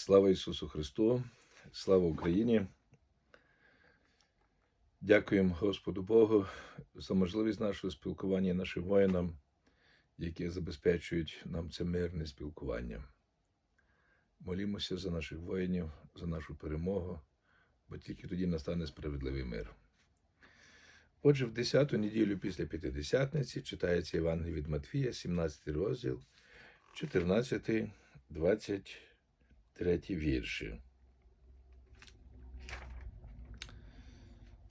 Слава Ісусу Христу, слава Україні. Дякуємо Господу Богу за можливість нашого спілкування, нашим воїнам, які забезпечують нам це мирне спілкування. Молімося за наших воїнів, за нашу перемогу, бо тільки тоді настане справедливий мир. Отже, в 10-ту неділю після П'ятидесятниці читається Євангеліє від Матфія, 17 розділ, 14, 23 вірші.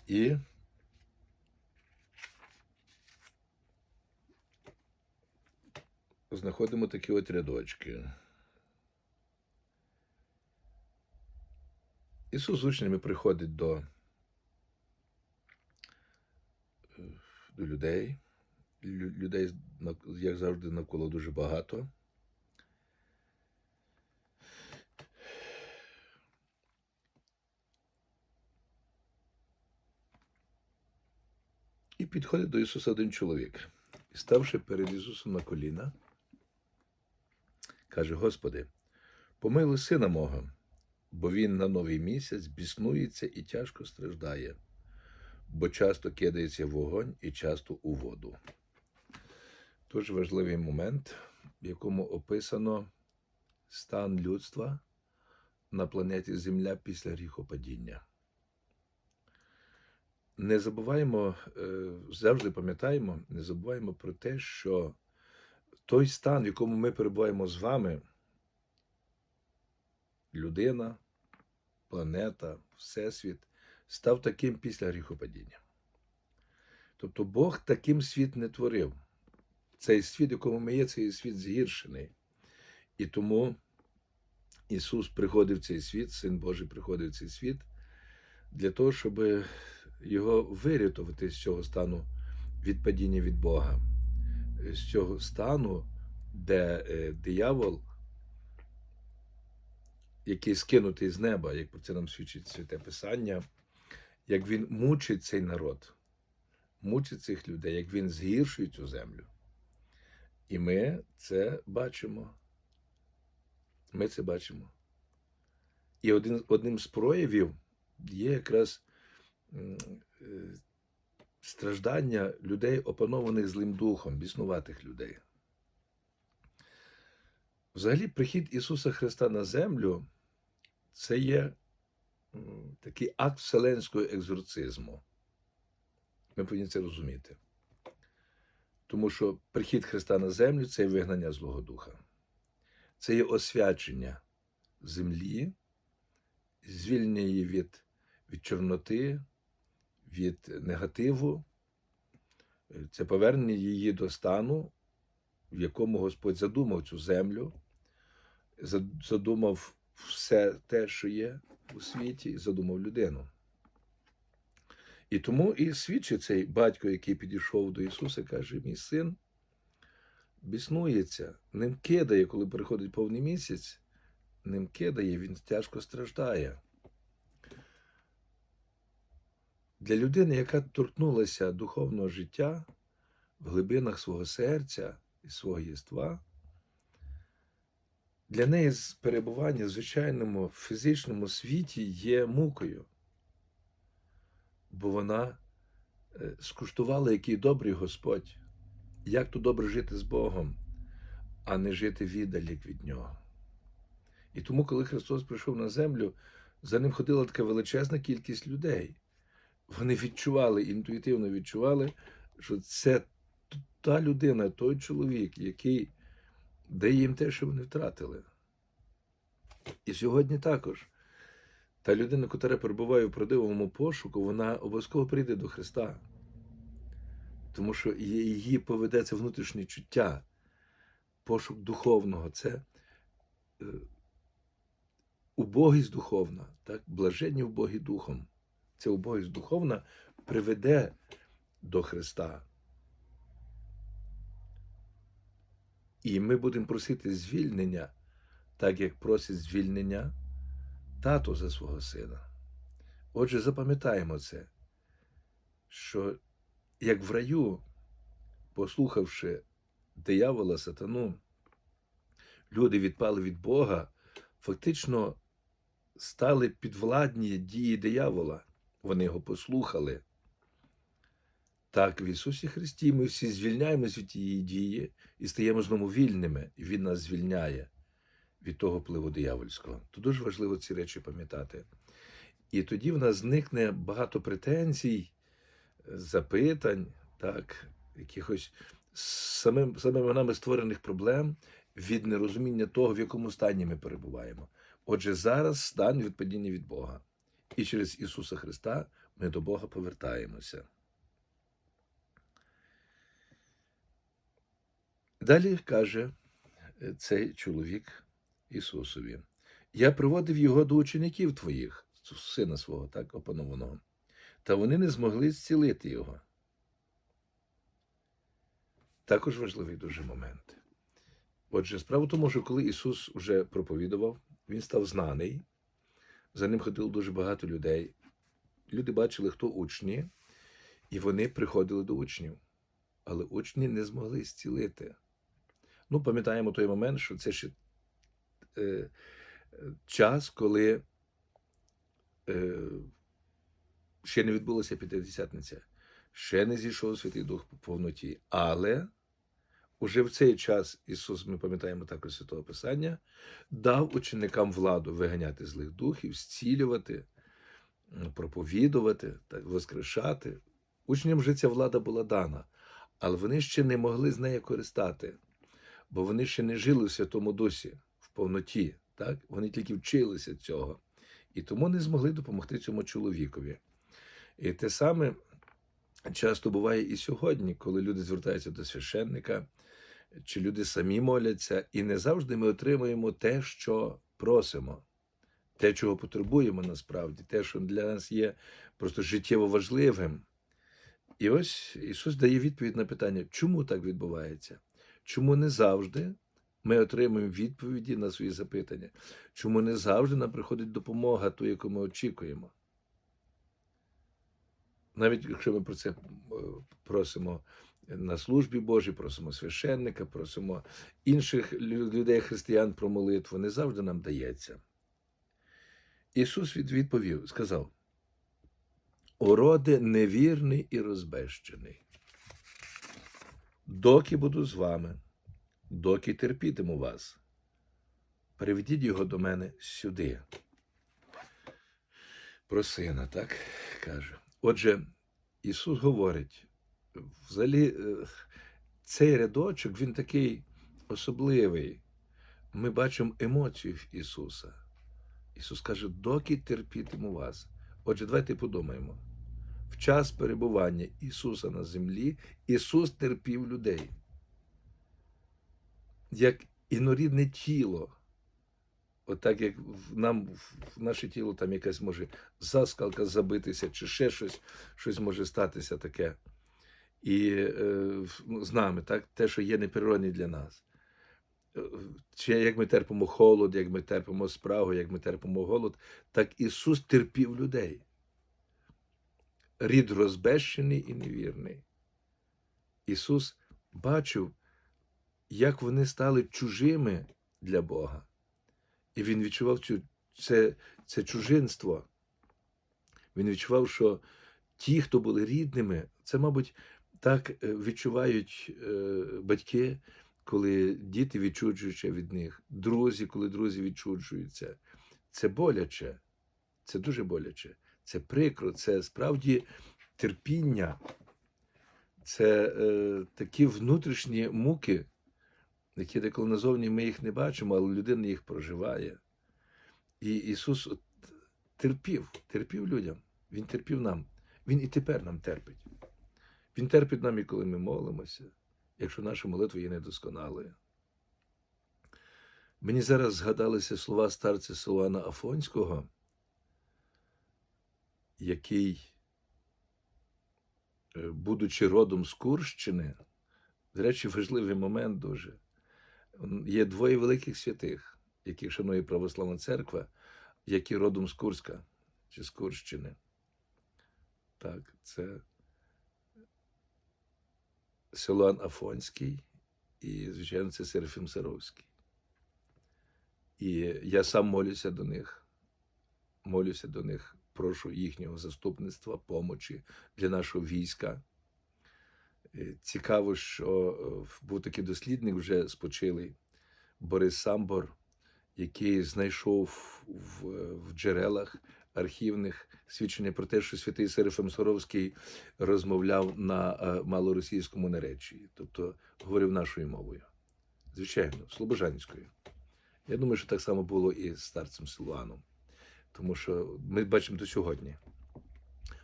І знаходимо такі от рядочки. Ісус з учнями приходить до, е, до людей. Людей, як завжди, навколо дуже багато. Підходить до Ісуса один чоловік. І ставши перед Ісусом на коліна, каже: Господи, помилуй сина мого, бо він на новий місяць біснується і тяжко страждає, бо часто кидається в вогонь і часто у воду. Дуже важливий момент, в якому описано стан людства на планеті Земля після гріхопадіння. Не забуваємо, е, завжди пам'ятаємо, не забуваємо про те, що той стан, в якому ми перебуваємо з вами, людина, планета, Всесвіт, став таким після гріхопадіння. Тобто Бог таким світ не творив. Цей світ, в якому ми є, цей світ згіршений. І тому Ісус приходив в цей світ, Син Божий приходив в цей світ для того, щоб його вирятувати з цього стану відпадіння від Бога, з цього стану, де е, диявол, який скинутий з неба, як про це нам свідчить святе Писання, як він мучить цей народ, мучить цих людей, як він згіршує цю землю. І ми це бачимо. Ми це бачимо. І один, одним з проявів є якраз страждання людей, опанованих злим духом, біснуватих людей. Взагалі, прихід Ісуса Христа на землю це є такий акт вселенського екзорцизму. Ми повинні це розуміти. Тому що прихід Христа на землю це є вигнання Злого Духа. Це є освячення землі, звільнення її від, від чорноти, від негативу, це повернення її до стану, в якому Господь задумав цю землю, задумав все те, що є у світі, задумав людину. І тому і свідчить цей батько, який підійшов до Ісуса, каже: мій син біснується, ним кидає, коли приходить повний місяць, ним кидає, він тяжко страждає. Для людини, яка торкнулася духовного життя в глибинах свого серця і свого єства, для неї перебування в звичайному фізичному світі є мукою, бо вона е, скуштувала, який добрий Господь, як то добре жити з Богом, а не жити віддалік від Нього. І тому, коли Христос прийшов на землю, за ним ходила така величезна кількість людей. Вони відчували, інтуїтивно відчували, що це та людина, той чоловік, який дає їм те, що вони втратили. І сьогодні також та людина, яка перебуває в правдивому пошуку, вона обов'язково прийде до Христа. Тому що її поведе це внутрішнє чуття, пошук духовного. Це е, убогість духовна, так? блаженні убогі духом. Ця убогість духовна приведе до Христа. І ми будемо просити звільнення, так як просить звільнення тато за свого сина. Отже, запам'ятаємо це, що як в раю, послухавши диявола, сатану, люди відпали від Бога, фактично стали підвладні дії диявола. Вони його послухали. Так, в Ісусі Христі ми всі звільняємось від тієї дії і стаємо знову вільними, і Він нас звільняє від того впливу диявольського. То дуже важливо ці речі пам'ятати. І тоді в нас зникне багато претензій, запитань, так, якихось самим, самими нами створених проблем від нерозуміння того, в якому стані ми перебуваємо. Отже, зараз стан відпадіння від Бога. І через Ісуса Христа ми до Бога повертаємося. Далі каже е, цей чоловік Ісусові: Я приводив його до учеників твоїх, сина свого, так, опанованого, та вони не змогли зцілити його. Також важливий дуже момент. Отже, справа в тому, що коли Ісус вже проповідував, Він став знаний, за ним ходило дуже багато людей. Люди бачили, хто учні, і вони приходили до учнів. Але учні не змогли зцілити. Ну, пам'ятаємо той момент, що це ще е, час, коли е, ще не відбулася П'ятидесятниця, ще не зійшов Святий Дух по повноті. Але уже в цей час Ісус, ми пам'ятаємо також Святого Писання, дав ученикам владу виганяти злих духів, зцілювати, проповідувати, воскрешати. Учням вже ця влада була дана, але вони ще не могли з нею користати, бо вони ще не жили в Святому Дусі в повноті. Так? Вони тільки вчилися цього. І тому не змогли допомогти цьому чоловікові. І те саме часто буває і сьогодні, коли люди звертаються до священника, чи люди самі моляться, і не завжди ми отримуємо те, що просимо, те, чого потребуємо насправді, те, що для нас є просто життєво важливим. І ось Ісус дає відповідь на питання, чому так відбувається? Чому не завжди ми отримуємо відповіді на свої запитання? Чому не завжди нам приходить допомога, ту, яку ми очікуємо? Навіть якщо ми про це е, просимо на службі Божій, просимо священника, просимо інших людей, християн про молитву, не завжди нам дається. Ісус відповів, сказав: Ороди невірний і розбещений. Доки буду з вами, доки терпітиму вас, приведіть його до мене сюди. Про сина, так каже. Отже, Ісус говорить, взагалі, цей рядочок, він такий особливий. Ми бачимо емоцію в Ісуса. Ісус каже, доки терпітиму вас. Отже, давайте подумаємо. В час перебування Ісуса на землі Ісус терпів людей. Як інорідне тіло. Отак, як нам в наше тіло там якась може заскалка забитися, чи ще щось щось може статися таке. І е, з нами, так, те, що є неприродне для нас. Чи як ми терпимо холод, як ми терпимо спрагу, як ми терпимо голод, так Ісус терпів людей. Рід розбещений і невірний. Ісус бачив, як вони стали чужими для Бога. І Він відчував цю, це, це чужинство. Він відчував, що ті, хто були рідними, це, мабуть, так відчувають батьки, коли діти відчуджуються від них, друзі, коли друзі відчуджуються. Це боляче, це дуже боляче, це прикро, це справді терпіння, це е, такі внутрішні муки, які деколи назовні ми їх не бачимо, але людина їх проживає. І Ісус терпів, терпів людям, Він терпів нам, Він і тепер нам терпить. Він терпить нам і коли ми молимося, якщо наша молитва є недосконалою. Мені зараз згадалися слова старця Солана Афонського, який, будучи родом з Курщини, до речі, важливий момент дуже. Є двоє великих святих, яких шанує Православна Церква, які родом з Курська чи з Курщини. Так, це Силуан Афонський і, звичайно, це Серафім Саровський. І я сам молюся до них, молюся до них, прошу їхнього заступництва, помочі для нашого війська. Е, Цікаво, що е, був такий дослідник вже спочилий Борис Самбор, який знайшов в, в джерелах архівних свідчення про те, що святий Серафим Соровський розмовляв на е, малоросійському наречії, тобто говорив нашою мовою. Звичайно, слобожанською. Я думаю, що так само було і з старцем Силуаном. Тому що ми бачимо до сьогодні,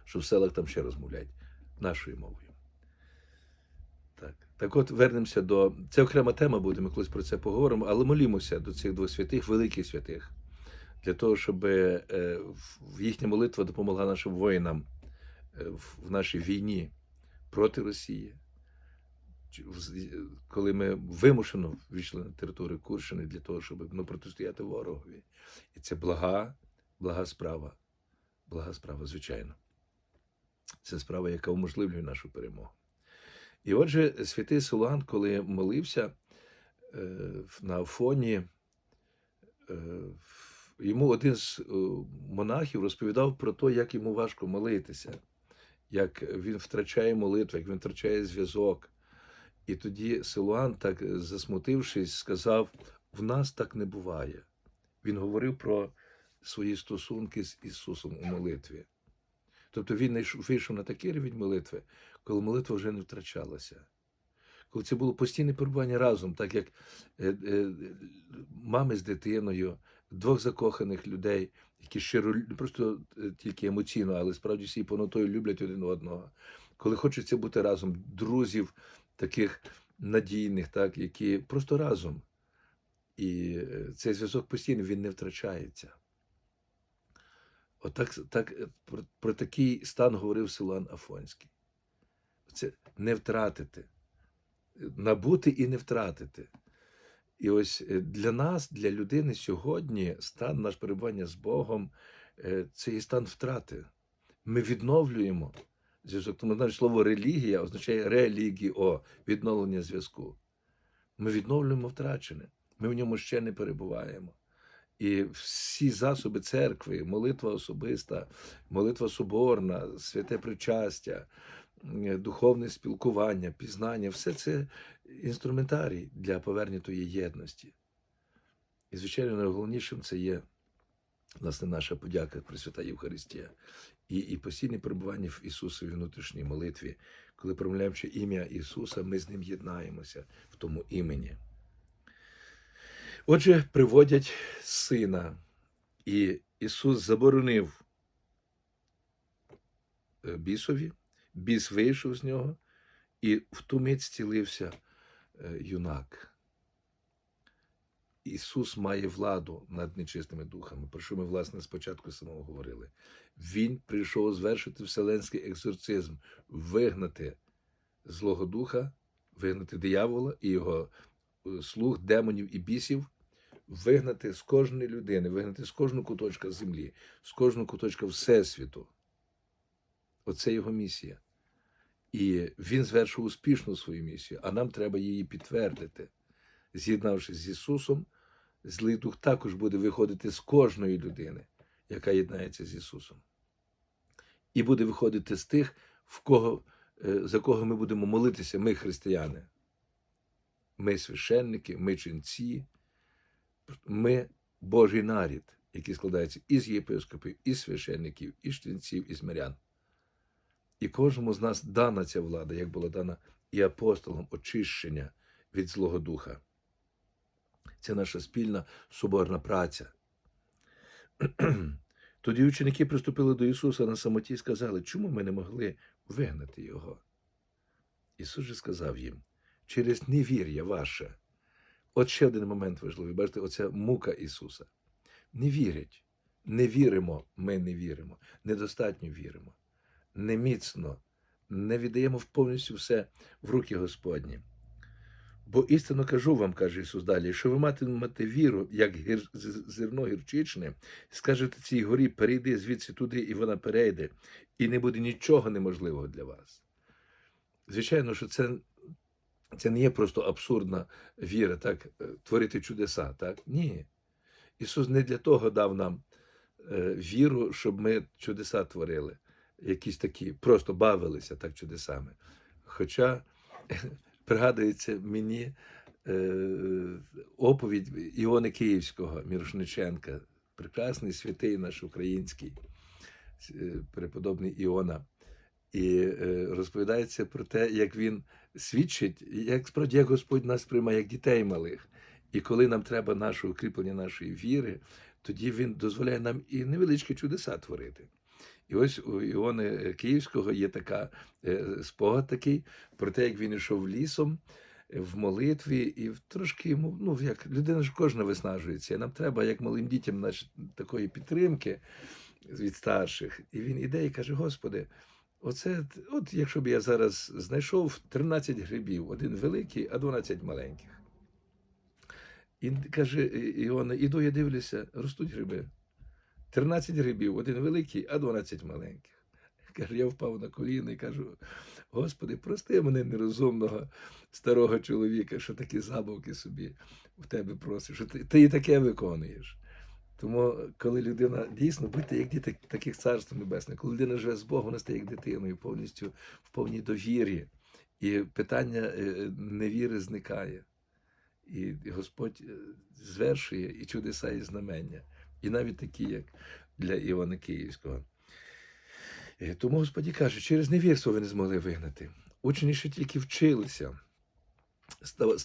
що в селах там ще розмовляють нашою мовою. Так, так от вернемося до. Це окрема тема буде, ми колись про це поговоримо, але молімося до цих двох святих, великих святих, для того, щоб е, їхня молитва допомогла нашим воїнам е, в нашій війні проти Росії. З- Коли ми вимушено війшли на територію Курщини для того, щоб ну, протистояти ворогові. І це блага, блага справа. Блага справа, звичайно. Це справа, яка уможливлює нашу перемогу. І отже, святий Силуан, коли молився е, на Афоні, е, в- йому один з е, монахів розповідав про те, як йому важко молитися, як він втрачає молитву, як він втрачає зв'язок. І тоді Силуан, так засмутившись, сказав: в нас так не буває. Він говорив про свої стосунки з Ісусом у молитві. Тобто він вийшов на такий рівень молитви, коли молитва вже не втрачалася. Коли це було постійне перебування разом, так як е, е, мами з дитиною, двох закоханих людей, які щиро не просто е, тільки емоційно, але справді всі понотою люблять один одного. Коли хочеться бути разом, друзів таких надійних, так, які просто разом. І е, цей зв'язок постійно він не втрачається. Отак так, е, про, про такий стан говорив Силуан Афонський. Це не втратити, набути і не втратити. І ось е, для нас, для людини сьогодні, стан наш перебування з Богом е, це є стан втрати. Ми відновлюємо зв'язок. Тому навіть слово релігія означає релігіо, відновлення зв'язку. Ми відновлюємо втрачене, ми в ньому ще не перебуваємо. І всі засоби церкви, молитва особиста, молитва соборна, святе причастя, духовне спілкування, пізнання все це інструментарій для повернення тої єдності. І, звичайно, найголовнішим це є власне наша подяка Пресвята Євхаристія і, і постійне перебування в Ісусовій внутрішній молитві. Коли промовляючи ім'я Ісуса, ми з Ним єднаємося в тому імені. Отже, приводять сина, і Ісус заборонив е, бісові, біс вийшов з нього, і в ту мить зцілився юнак. Ісус має владу над нечистими духами, про що ми, власне, спочатку самого говорили. Він прийшов звершити вселенський екзорцизм, вигнати злого духа, вигнати диявола і його е, слуг, демонів і бісів, вигнати з кожної людини, вигнати з кожного куточка землі, з кожного куточка Всесвіту. Оце його місія. І він звершив успішну свою місію, а нам треба її підтвердити. З'єднавшись з Ісусом, злий дух також буде виходити з кожної людини, яка єднається з Ісусом. І буде виходити з тих, в кого, е, за кого ми будемо молитися, ми християни. Ми священники, ми ченці, ми Божий нарід, який складається із єпископів, із священників, із ченців, із мирян. І кожному з нас дана ця влада, як була дана і апостолам очищення від Злого Духа. Це наша спільна соборна праця. Тоді ученики приступили до Ісуса на самоті і сказали, чому ми не могли вигнати Його? Ісус же сказав їм, через невір'я ваше. От ще один момент важливий. Бачите, оця мука Ісуса. Не вірять. Не віримо, ми не віримо. Недостатньо віримо. Не міцно, не віддаємо повністю все в руки Господні. Бо істинно кажу вам, каже Ісус далі, що ви матимете віру, як гір... зерно гірчичне, скажете цій горі, перейди звідси туди, і вона перейде, і не буде нічого неможливого для вас. Звичайно, що це, це не є просто абсурдна віра, так, е, творити чудеса, так? Ні. Ісус не для того дав нам е, віру, щоб ми чудеса творили, якісь такі, просто бавилися так чудесами. Хоча пригадується мені е, оповідь Іони Київського, Мірошниченка, прекрасний святий наш український, е, преподобний Іона. І е, розповідається про те, як він свідчить, як справді як Господь нас приймає як дітей малих. І коли нам треба нашого укріплення нашої віри, тоді він дозволяє нам і невеличкі чудеса творити. І ось у Іони Київського є така е, спогад такий про те, як він йшов лісом е, в молитві, і трошки йому, ну як людина ж кожна виснажується. і Нам треба, як малим дітям, значить, такої підтримки від старших. І він іде і каже: Господи, оце, от якщо б я зараз знайшов 13 грибів, один великий, а 12 маленьких. І каже Іона, іду, я дивлюся, ростуть гриби. 13 грибів, один великий, а 12 маленьких. Каже, я впав на коліна і кажу: Господи, прости мене нерозумного старого чоловіка, що такі забавки собі в тебе просиш, що ти, ти і таке виконуєш. Тому, коли людина дійсно будьте як діти таких царств небесних, коли людина живе з Богом, вона стає як дитиною, повністю в повній довірі. І питання е, невіри зникає. І Господь е, звершує і чудеса, і знамення, і навіть такі, як для Івана Київського. Е, Тому Господь каже, через невірство ви не змогли вигнати. Учні ще тільки вчилися.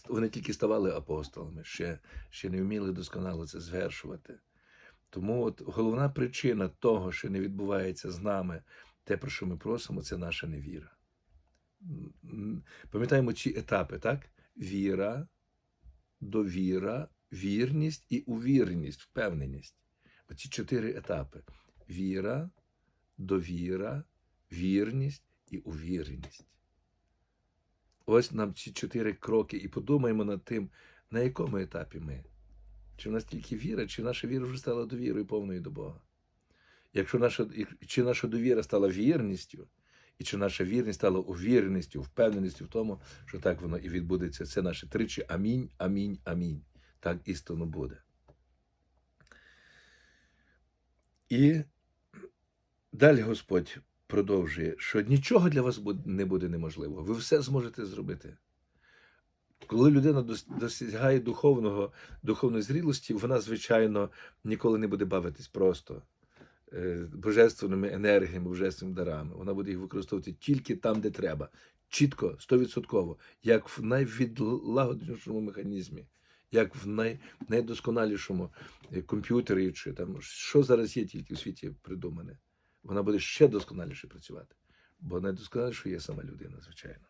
Вони тільки ставали апостолами, ще, ще не вміли досконало це звершувати. Тому от головна причина того, що не відбувається з нами, те, про що ми просимо, це наша невіра. Пам'ятаємо ці етапи, так? Віра, довіра, вірність і увіреність, впевненість. Оці чотири етапи: віра, довіра, вірність і увіреність. Ось нам ці чотири кроки, і подумаємо над тим, на якому етапі ми. Чи в нас тільки віра, чи наша віра вже стала довірою повною до Бога? Якщо наша, чи наша довіра стала вірністю, і чи наша вірність стала увіреністю, впевненістю в тому, що так воно і відбудеться. Це наше тричі амінь, амінь, амінь. Так істинно буде. І далі Господь продовжує, що нічого для вас не буде неможливого. Ви все зможете зробити. Коли людина досягає духовного, духовної зрілості, вона, звичайно, ніколи не буде бавитись просто е, божественними енергіями, божественними дарами. Вона буде їх використовувати тільки там, де треба, чітко, стовідсотково, як в найвідлагодженішому механізмі, як в най, найдосконалішому е, комп'ютері, чи там що зараз є тільки в світі придумане. Вона буде ще досконаліше працювати, бо найдосконаліше є сама людина, звичайно.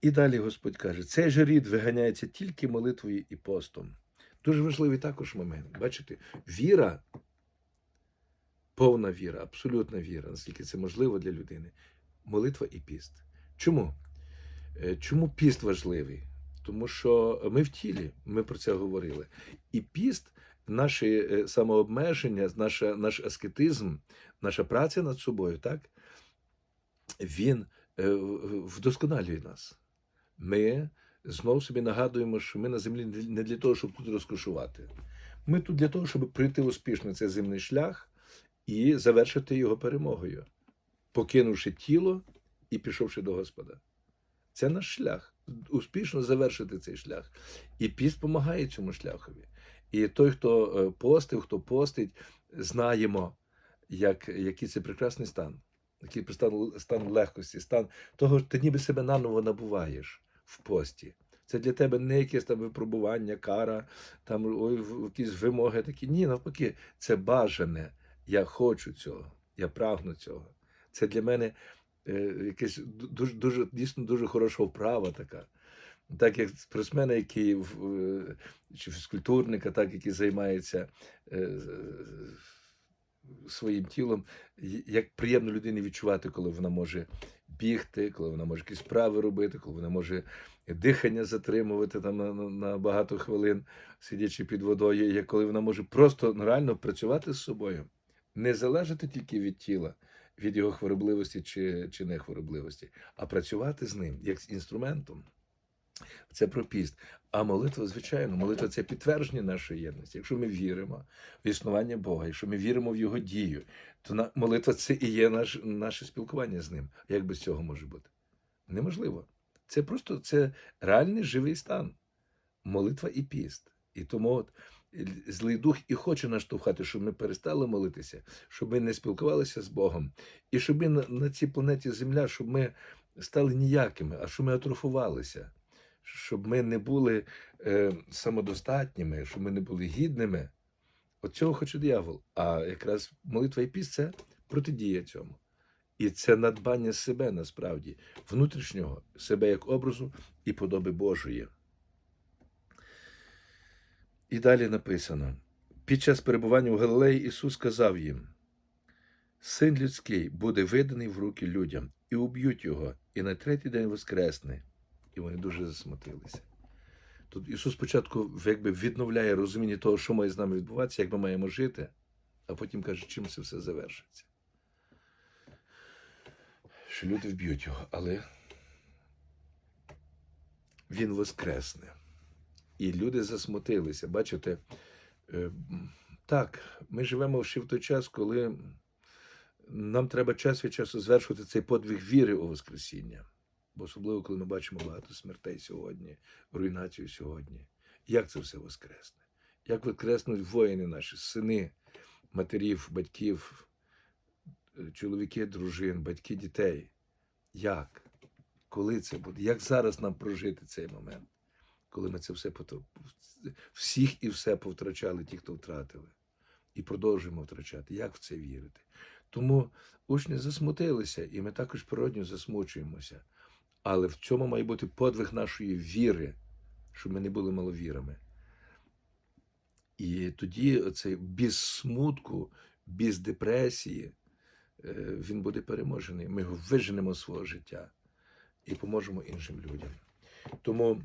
І далі Господь каже: цей же рід виганяється тільки молитвою і постом. Дуже важливий також момент. Бачите, віра, повна віра, абсолютна віра, наскільки це можливо для людини. Молитва і піст. Чому? Е, Чому піст важливий? Тому що ми в тілі, ми про це говорили. І піст, наше е, самообмеження, наша, наш аскетизм, наша праця над собою, так? Він е, вдосконалює нас. Ми знов собі нагадуємо, що ми на землі не для того, щоб тут розкошувати. Ми тут для того, щоб пройти успішно цей земний шлях і завершити його перемогою, покинувши тіло і пішовши до Господа. Це наш шлях. Успішно завершити цей шлях. І піст допомагає цьому шляхові. І той, хто е, постив, хто постить, знаємо, як, який це прекрасний стан. Який стан, стан легкості, стан того, що ти ніби себе наново набуваєш в пості. Це для тебе не якесь там випробування, кара, там ой, якісь вимоги такі. Ні, навпаки, це бажане. Я хочу цього, я прагну цього. Це для мене е, якась ду- дуже, дуже дійсно дуже хороша вправа така. Так як спортсмена, який е, чи фізкультурника, так, який займається е, своїм тілом, як приємно людині відчувати, коли вона може бігти, коли вона може якісь справи робити, коли вона може дихання затримувати там на, на, багато хвилин, сидячи під водою, коли вона може просто реально працювати з собою, не залежати тільки від тіла, від його хворобливості чи, чи нехворобливості, а працювати з ним як з інструментом. Це про піст. А молитва, звичайно, молитва це підтвердження нашої єдності. Якщо ми віримо в існування Бога, якщо ми віримо в Його дію, то молитва це і є наш, наше спілкування з ним. Як без цього може бути? Неможливо. Це просто це реальний живий стан. Молитва і піст. І тому от злий дух і хоче наштовхати, щоб ми перестали молитися, щоб ми не спілкувалися з Богом, і щоб ми на, на цій планеті Земля, щоб ми стали ніякими, а щоб ми атрофувалися, щоб ми не були е, самодостатніми, щоб ми не були гідними. От цього хоче диявол. А якраз молитва і піст це протидія цьому. І це надбання себе насправді, внутрішнього, себе як образу і подоби Божої. І далі написано: під час перебування у Галилеї Ісус сказав їм: Син людський буде виданий в руки людям, і уб'ють його, і на третій день воскресне. І вони дуже засмутилися. Тут Ісус спочатку якби відновляє розуміння того, що має з нами відбуватися, як ми маємо жити, а потім каже, чим це все завершиться. Що люди вб'ють його, але він воскресне. І люди засмутилися. Бачите, е, так, ми живемо ще в той час, коли нам треба час від часу звершувати цей подвиг віри у Воскресіння. Бо особливо, коли ми бачимо багато смертей сьогодні, руйнацію сьогодні. Як це все воскресне? Як воскреснуть воїни наші, сини, матерів, батьків, е, чоловіки, дружин, батьки дітей? Як? Коли це буде? Як зараз нам прожити цей момент? Коли ми це все всіх і все повтрачали, ті, хто втратили, і продовжуємо втрачати. Як в це вірити? Тому учні засмутилися, і ми також природньо засмучуємося. Але в цьому має бути подвиг нашої віри, щоб ми не були маловірами. І тоді цей без смутку, без депресії, е, він буде переможений. Ми його виженемо з свого життя і поможемо іншим людям. Тому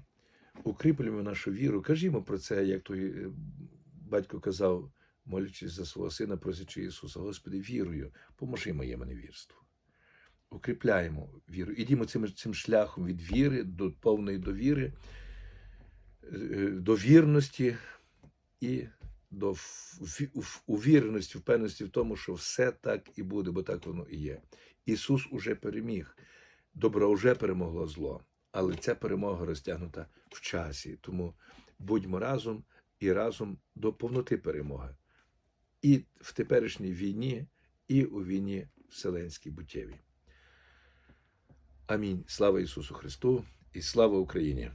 укріплюємо нашу віру. Кажімо про це, як той е, батько казав, молячись за свого сина, просячи Ісуса, Господи, вірую, поможи моєму невірству. Укріпляємо віру. Ідімо цим, цим шляхом від віри до повної довіри, е, до вірності і до увіреності, впевненості в тому, що все так і буде, бо так воно і є. Ісус уже переміг, добро вже перемогло зло, але ця перемога розтягнута в часі. Тому будьмо разом і разом до повноти перемоги. І в теперішній війні, і у війні вселенській буттєвій. Амінь. Слава Ісусу Христу і слава Україні!